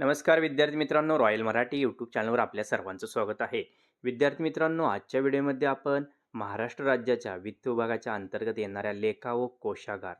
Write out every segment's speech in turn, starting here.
नमस्कार विद्यार्थी मित्रांनो रॉयल मराठी यूट्यूब चॅनलवर आपल्या सर्वांचं स्वागत आहे. विद्यार्थी मित्रांनो आजच्या व्हिडिओमध्ये आपण महाराष्ट्र राज्याच्या वित्त विभागाच्या अंतर्गत येणाऱ्या लेखा व कोशागार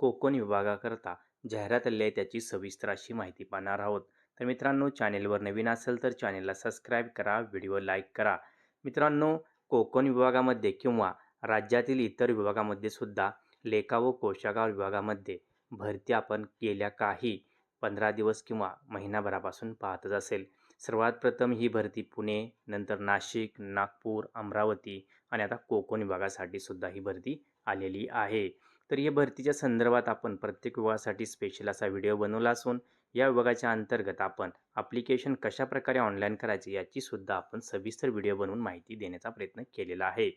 कोकण विभागाकरता जाहिरात आली आहे त्याची सविस्तर अशी माहिती पाहणार आहोत. तर मित्रांनो चॅनेलवर नवीन असेल तर चॅनेलला सबस्क्राईब करा व्हिडिओ लाईक करा. मित्रांनो कोकण विभागामध्ये किंवा राज्यातील इतर विभागामध्ये सुद्धा लेखा व कोशागार विभागामध्ये भरती आपण केल्या काही. पंधरा दिवस किंवा महिनाभरापासून पाहतच असेल. सर्वात प्रथम ही भरती पुणे नंतर नाशिक नागपूर अमरावती आणि आता कोकण विभागासाठी सुद्धा ही भरती आलेली आहे. तर या भरतीच्या संदर्भात आपण प्रत्येक विभागासाठी स्पेशल असा व्हिडिओ बनवला असून या विभागाच्या अंतर्गत आपण अप्लिकेशन कशाप्रकारे ऑनलाईन करायचे याची सुद्धा आपण सविस्तर व्हिडिओ बनवून माहिती देण्याचा प्रयत्न केलेला आहे.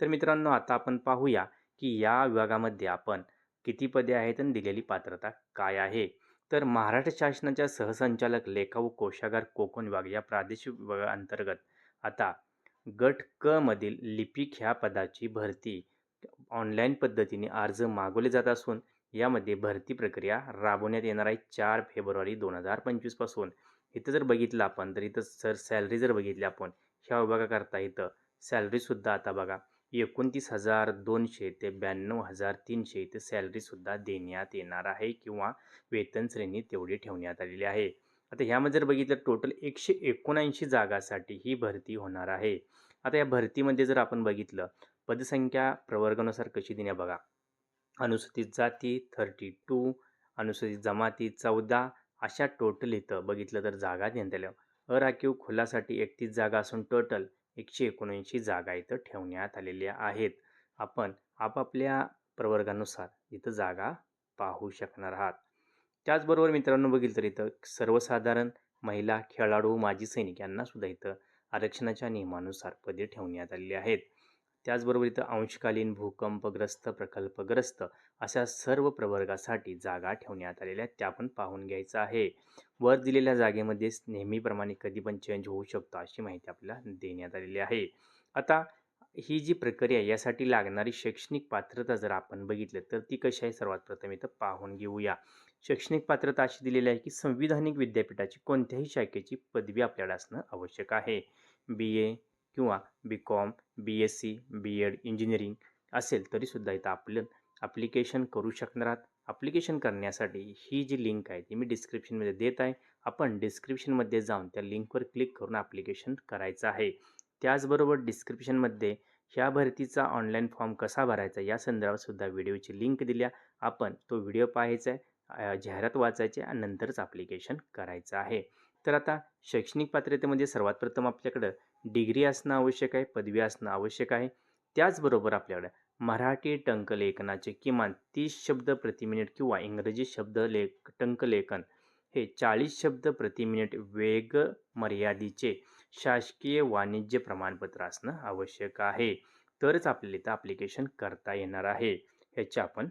तर मित्रांनो आता आपण पाहूया की या विभागामध्ये आपण किती पदे आहेत आणि दिलेली पात्रता काय आहे? तर महाराष्ट्र शासनाच्या सहसंचालक लेखा व कोशागार कोकण विभाग या प्रादेशिक विभागाअंतर्गत आता गट क मधील लिपिक ह्या पदाची भरती ऑनलाईन पद्धतीने अर्ज मागवले जात असून यामध्ये भरती प्रक्रिया राबवण्यात येणार आहे चार फेब्रुवारी दोन हजार पंचवीसपासून इथं जर बघितलं आपण तर इथं सर सॅलरी जर बघितली आपण ह्या विभागाकरता इथं सॅलरीसुद्धा आता बघा एकोणतीस हजार दोनशे ते ब्याण्णव हजार तीनशे इथे सॅलरीसुद्धा देण्यात येणार आहे किंवा वेतन श्रेणी तेवढी ठेवण्यात आलेली आहे. आता ह्यामध्ये जर बघितलं टोटल एकशे एकोणऐंशी जागासाठी ही भरती होणार आहे. आता या भरतीमध्ये जर आपण बघितलं पदसंख्या प्रवर्गानुसार कशी देण्या बघा. अनुसूचित जाती थर्टी टू अनुसूचित जमाती चौदा अशा टोटल इथं बघितलं तर जागा देण्यात आल्या. अराखीव खुलासाठी एकतीस जागा असून टोटल एकशे एकोणऐंशी जागा इथं ठेवण्यात आलेल्या आहेत. आपण आपापल्या प्रवर्गानुसार इथं जागा पाहू शकणार आहात. त्याचबरोबर मित्रांनो बघितलं तर इथं सर्वसाधारण महिला खेळाडू माजी सैनिक यांना सुद्धा इथं आरक्षणाच्या नियमानुसार पदे ठेवण्यात आलेली आहेत. त्याचबरोबर इथं अंशकालीन भूकंपग्रस्त प्रकल्पग्रस्त अशा सर्व प्रवर्गासाठी जागा ठेवण्यात आलेल्या आहेत. त्या पण पाहून घ्यायचं आहे. वर दिलेल्या जागेमध्ये नेहमीप्रमाणे कधी पण चेंज होऊ शकतो अशी माहिती आपल्याला देण्यात आलेली आहे. आता ही जी प्रक्रिया आहे यासाठी लागणारी शैक्षणिक पात्रता जर आपण बघितलं तर ती कशी आहे? सर्वात प्रथम इथं पाहून घेऊया. शैक्षणिक पात्रता अशी दिलेली आहे की संविधानिक विद्यापीठाची कोणत्याही शाखेची पदवी आपल्याला असणं आवश्यक आहे. बी ए किंवा B com B S C B ed engineering असेल तरीसुद्धा इथं आपलं ॲप्लिकेशन करू शकणार आहात. ॲप्लिकेशन करण्यासाठी ही जी लिंक आहे ती मी डिस्क्रिप्शनमध्ये देत आहे. आपण डिस्क्रिप्शनमध्ये जाऊन त्या लिंकवर क्लिक करून ॲप्लिकेशन करायचं आहे. त्याचबरोबर डिस्क्रिप्शनमध्ये ह्या भरतीचा ऑनलाईन फॉर्म कसा भरायचा या संदर्भातसुद्धा व्हिडिओची लिंक दिल्या. आपण तो व्हिडिओ पाहायचा आहे जाहिरात वाचायची आणि नंतरच ॲप्लिकेशन करायचं आहे. तर आता शैक्षणिक पात्रतेमध्ये सर्वात प्रथम आपल्याकडं डिग्री असणं आवश्यक आहे पदवी असणं आवश्यक आहे. त्याचबरोबर आपल्याकडं मराठी टंकलेखनाचे किमान तीस शब्द प्रति मिनिट किंवा इंग्रजी शब्द लेख टंकलेखन हे चाळीस शब्द प्रति मिनिट वेग मर्यादेचे शासकीय वाणिज्य प्रमाणपत्र असणं आवश्यक आहे. तरच आपल्याला इथं ॲप्लिकेशन करता येणार आहे. ह्याची आपण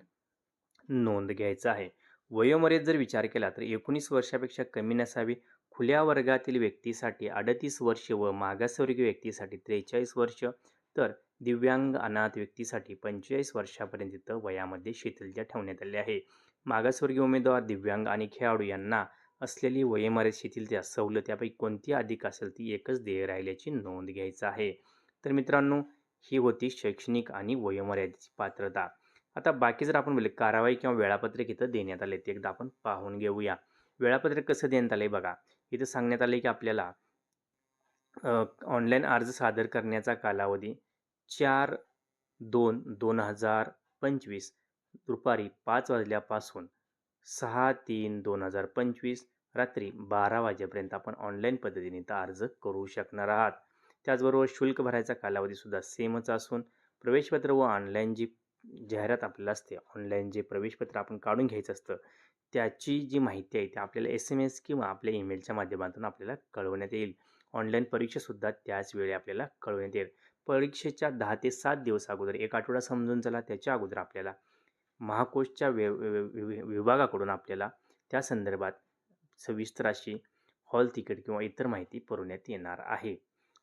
नोंद घ्यायचं आहे. वयोमर्याद जर विचार केला तर एकोणीस वर्षापेक्षा कमी नसावी. खुल्या वर्गातील व्यक्तीसाठी अडतीस वर्ष व मागासवर्गीय व्यक्तीसाठी त्रेचाळीस वर्ष तर दिव्यांग अनाथ व्यक्तीसाठी पंचेचाळीस वर्षापर्यंत वयामध्ये शिथिलता ठेवण्यात आली आहे. मागासवर्गीय उमेदवार दिव्यांग आणि खेळाडू यांना असलेली वयोमर्याद शिथिलता सवलत यापैकी कोणती अधिक असेल ती एकच देय राहिल्याची नोंद घ्यायचं आहे. तर मित्रांनो ही होती शैक्षणिक आणि वयोमर्यादेची पात्रता. आता बाकी जर आपण बोलले कारवाई किंवा वेळापत्रक इथं देण्यात आले ते एकदा आपण पाहून घेऊया. वेळापत्रक कसं देण्यात आलं आहे बघा. इथं सांगण्यात आलं आहे की आपल्याला ऑनलाईन अर्ज सादर करण्याचा कालावधी चार दोन दोन हजार पंचवीस दुपारी पाच वाजल्यापासून सहा तीन दोन हजार पंचवीस रात्री बारा वाजेपर्यंत आपण ऑनलाईन पद्धतीने इथं अर्ज करू शकणार आहात. त्याचबरोबर शुल्क भरायचा कालावधीसुद्धा सेमच असून प्रवेशपत्र व ऑनलाईन जी जाहिरात आपल्याला असते. ऑनलाईन जे प्रवेशपत्र आपण काढून घ्यायचं असतं त्याची जी माहिती आहे ती आपल्याला एस एम एस किंवा आपल्या ईमेलच्या माध्यमातून आपल्याला कळवण्यात येईल. ऑनलाईन परीक्षासुद्धा त्याच वेळी आपल्याला कळवण्यात येईल. परीक्षेच्या दहा ते सात दिवस अगोदर एक आठवडा समजून चला त्याच्या अगोदर आपल्याला महाकोशच्या वे विभागाकडून आपल्याला त्या संदर्भात सविस्तर अशी हॉल तिकीट किंवा इतर माहिती पुरवण्यात येणार आहे.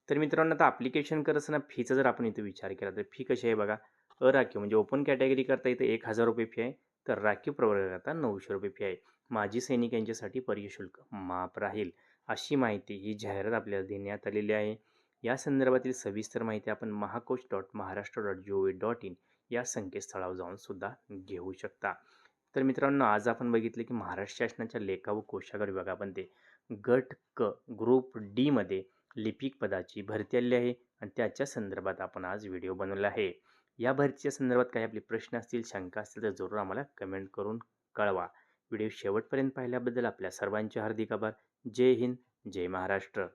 तर मित्रांनो आता ॲप्लिकेशन करत असताना फीचा जर आपण इथं विचार केला तर फी कशी आहे बघा? अराखीव म्हणजे ओपन कॅटेगरी करता इथं एक हजार रुपये फी आहे. तर राखीव प्रवर्गाकरता नऊशे रुपये फी आहे. माजी सैनिक यांच्यासाठी परीक्षा शुल्क माफ राहील अशी माहिती ही जाहिरात आपल्याला देण्यात आलेली आहे. या संदर्भातील सविस्तर माहिती आपण Mahakosh dot Maharashtra dot G O V dot in या संकेतस्थळावर जाऊन सुद्धा घेऊ शकता. तर मित्रांनो आज आपण बघितले की महाराष्ट्र शासनाच्या लेखा व कोशागार विभागामध्ये गट क ग्रुप डीमध्ये लिपिक पदाची भरती आली आहे. आणि त्याच्या संदर्भात आपण आज व्हिडिओ बनवला आहे. या भरतीच्या संदर्भात काही आपले प्रश्न असतील शंका असतील तर जरूर आम्हाला कमेंट करून कळवा. व्हिडिओ शेवटपर्यंत पाहिल्याबद्दल आपल्या सर्वांचे हार्दिक आभार. जय हिंद जय महाराष्ट्र.